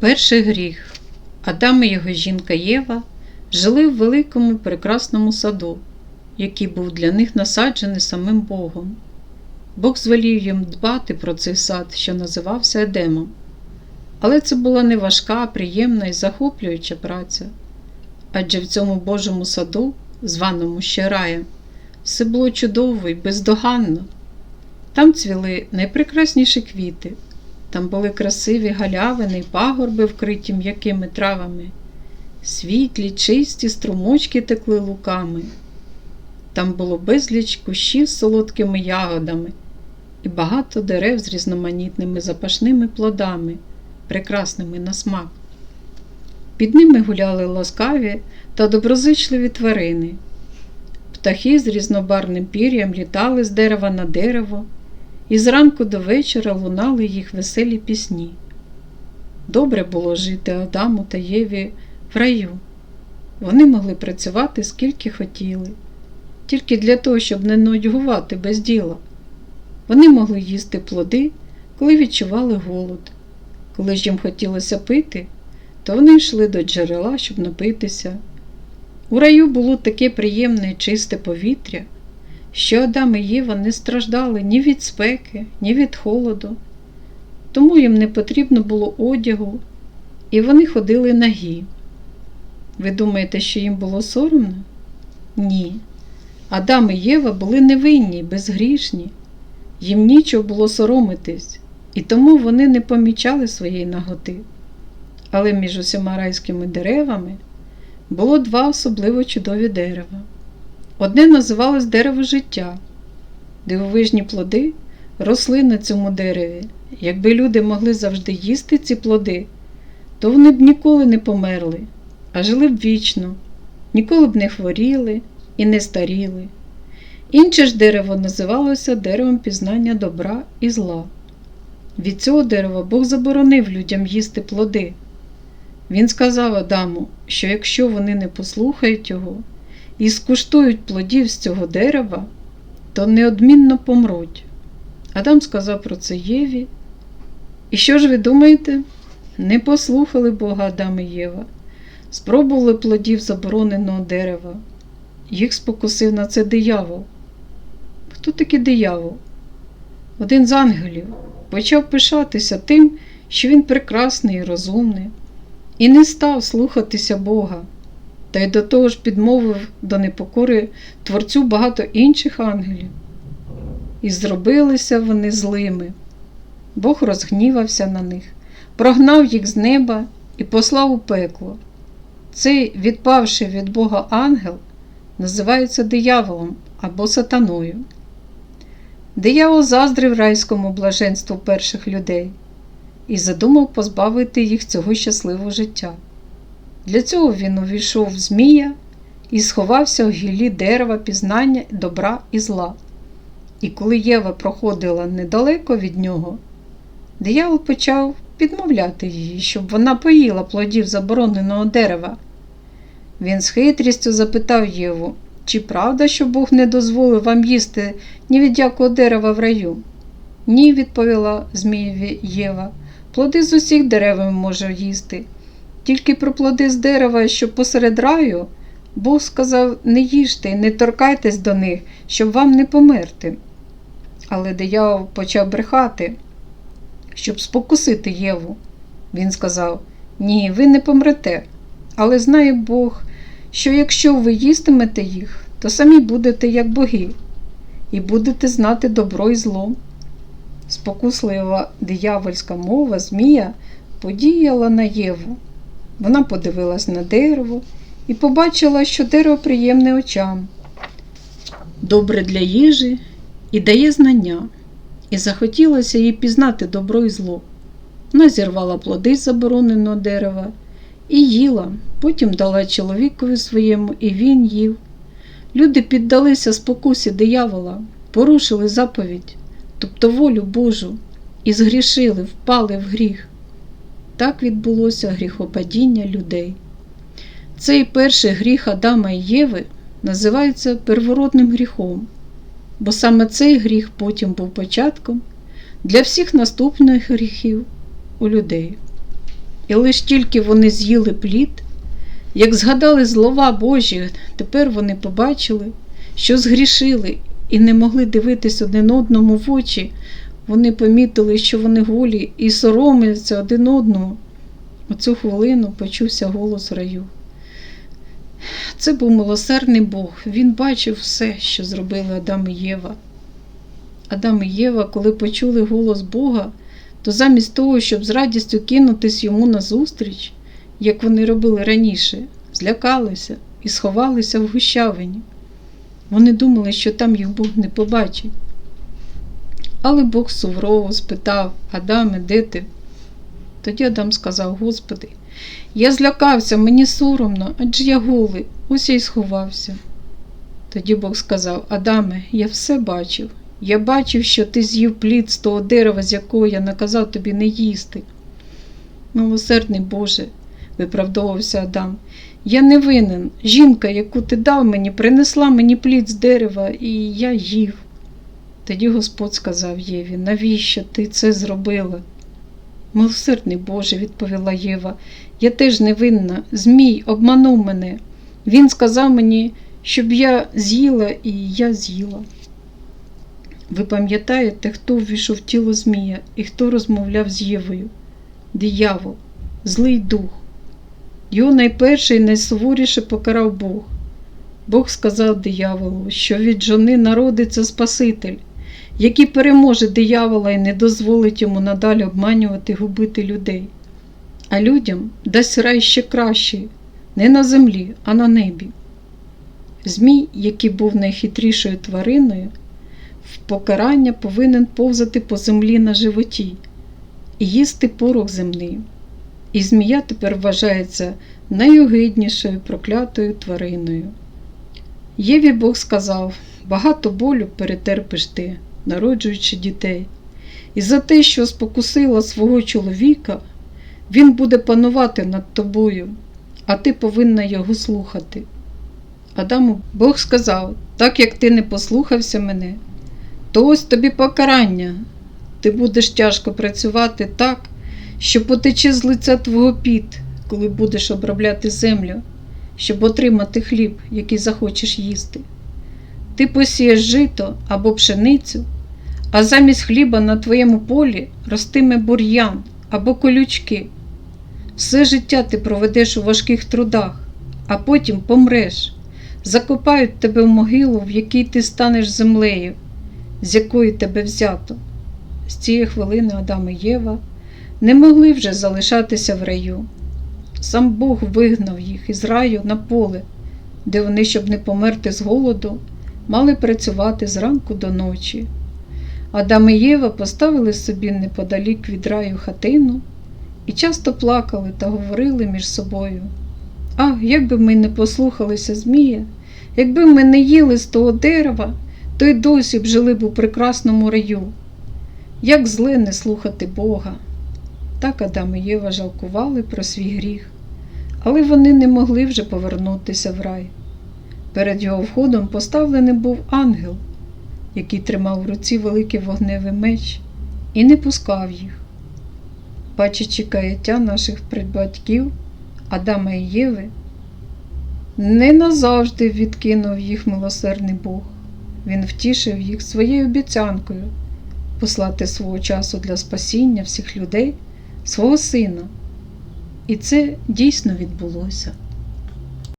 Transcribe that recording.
Перший гріх. Адам і його жінка Єва жили в великому прекрасному саду, який був для них насаджений самим Богом. Бог звелів їм дбати про цей сад, що називався Едемом. Але це була не важка, приємна і захоплююча праця. Адже в цьому Божому саду, званому ще раєм, все було чудово і бездоганно. Там цвіли найпрекрасніші квіти, там були красиві галявини пагорби, вкриті м'якими травами, світлі, чисті струмочки текли луками. Там було безліч кущів з солодкими ягодами і багато дерев з різноманітними запашними плодами, прекрасними на смак. Під ними гуляли ласкаві та доброзичливі тварини. Птахи з різнобарвним пір'ям літали з дерева на дерево, і зранку до вечора лунали їх веселі пісні. Добре було жити Адаму та Єві в раю. Вони могли працювати скільки хотіли, тільки для того, щоб не нудьгувати без діла. Вони могли їсти плоди, коли відчували голод. Коли ж їм хотілося пити, то вони йшли до джерела, щоб напитися. У раю було таке приємне чисте повітря, що Адам і Єва не страждали ні від спеки, ні від холоду, тому їм не потрібно було одягу, і вони ходили нагі. Ви думаєте, що їм було соромно? Ні. Адам і Єва були невинні, безгрішні, їм нічого було соромитись, і тому вони не помічали своєї наготи. Але між усіма райськими деревами було два особливо чудові дерева. Одне називалось дерево життя, дивовижні плоди росли на цьому дереві. Якби люди могли завжди їсти ці плоди, то вони б ніколи не померли, а жили б вічно, ніколи б не хворіли і не старіли. Інше ж дерево називалося деревом пізнання добра і зла. Від цього дерева Бог заборонив людям їсти плоди. Він сказав Адаму, що якщо вони не послухають його і скуштують плодів з цього дерева, то неодмінно помруть. Адам сказав про це Єві. І що ж ви думаєте? Не послухали Бога Адам і Єва, спробували плодів забороненого дерева. Їх спокусив на це диявол. Хто такий диявол? Один з ангелів почав пишатися тим, що він прекрасний і розумний, і не став слухатися Бога, та й до того ж підмовив до непокори творцю багато інших ангелів. І зробилися вони злими. Бог розгнівався на них, прогнав їх з неба і послав у пекло. Цей, відпавший від Бога ангел, називається дияволом або сатаною. Диявол заздрив райському блаженству перших людей і задумав позбавити їх цього щасливого життя. Для цього він увійшов в Змія і сховався у гілі дерева пізнання добра і зла. І коли Єва проходила недалеко від нього, диявол почав підмовляти її, щоб вона поїла плодів забороненого дерева. Він з хитрістю запитав Єву, чи правда, що Бог не дозволив вам їсти ні від якого дерева в раю? Ні, відповіла Змієві Єва. Плоди з усіх дерев може їсти. Тільки про плоди з дерева, що посеред раю, Бог сказав не їжте не торкайтесь до них, щоб вам не померти. Але диявол почав брехати, щоб спокусити Єву. Він сказав: Ні, ви не помрете, але знає Бог, що якщо ви їстимете їх, то самі будете як боги, і будете знати добро і зло. Спокуслива диявольська мова Змія подіяла на Єву. Вона подивилась на дерево і побачила, що дерево приємне очам, добре для їжі і дає знання, і захотілося їй пізнати добро і зло. Вона зірвала плоди з забороненого дерева і їла, потім дала чоловікові своєму, і він їв. Люди піддалися спокусі диявола, порушили заповідь, тобто волю Божу, і згрішили, впали в гріх. Так відбулося гріхопадіння людей. Цей перший гріх Адама і Єви називається первородним гріхом, бо саме цей гріх потім був початком для всіх наступних гріхів у людей. І лиш тільки вони з'їли плід, як згадали слова Божі, тепер вони побачили, що згрішили і не могли дивитись один одному в очі. Вони помітили, що вони голі і соромляться один одного. У цю хвилину почувся голос раю. Це був милосердний Бог. Він бачив все, що зробили Адам і Єва. Адам і Єва, коли почули голос Бога, то замість того, щоб з радістю кинутись йому назустріч, як вони робили раніше, злякалися і сховалися в гущавині. Вони думали, що там їх Бог не побачить. Але Бог суворо спитав Адаме, де ти? Тоді Адам сказав: Господи, я злякався, мені соромно, адже я голий, ось я й сховався. Тоді Бог сказав: Адаме, я все бачив. Я бачив, що ти з'їв плід з того дерева, з якого я наказав тобі не їсти. Милосердний Боже, виправдовувався Адам, я не винен. Жінка, яку ти дав мені, принесла мені плід з дерева, і я їв. Тоді Господь сказав Єві, навіщо ти це зробила? Милосердний Боже, відповіла Єва, я теж не винна. Змій обманув мене. Він сказав мені, щоб я з'їла, і я з'їла. Ви пам'ятаєте, хто ввійшов в тіло Змія і хто розмовляв з Євою? Диявол, злий дух. Його найперше і найсуворіше покарав Бог. Бог сказав дияволу, що від жони народиться Спаситель, який переможе диявола і не дозволить йому надалі обманювати губити людей. А людям дасть рай ще кращий, не на землі, а на небі. Змій, який був найхитрішою твариною, в покарання повинен повзати по землі на животі і їсти порох земний. І змія тепер вважається найогиднішою проклятою твариною. Єві Бог сказав: багато болю перетерпиш ти, народжуючи дітей, і за те, що спокусила свого чоловіка, він буде панувати над тобою, а ти повинна його слухати. Адаму Бог сказав: так як ти не послухався мене, то ось тобі покарання. Ти будеш тяжко працювати так, що потече з лиця твого піт, коли будеш обробляти землю, щоб отримати хліб, який захочеш їсти. Ти посієш жито або пшеницю, а замість хліба на твоєму полі ростиме бур'ян або колючки. Все життя ти проведеш у важких трудах, а потім помреш, закопають тебе в могилу, в якій ти станеш землею, з якої тебе взято. З цієї хвилини Адам і Єва не могли вже залишатися в раю. Сам Бог вигнав їх із раю на поле, де вони, щоб не померти з голоду, мали працювати зранку до ночі. Адам і Єва поставили собі неподалік від раю хатину і часто плакали та говорили між собою. А, якби ми не послухалися Змія, якби ми не їли з того дерева, то й досі б жили б у прекрасному раю. Як зле не слухати Бога. Так Адам і Єва жалкували про свій гріх, але вони не могли вже повернутися в рай. Перед його входом поставлений був ангел, який тримав в руці великий вогневий меч і не пускав їх. Бачачи каяття наших предбатьків, Адама і Єви, не назавжди відкинув їх милосердний Бог. Він втішив їх своєю обіцянкою послати свого часу для спасіння всіх людей, свого сина. І це дійсно відбулося.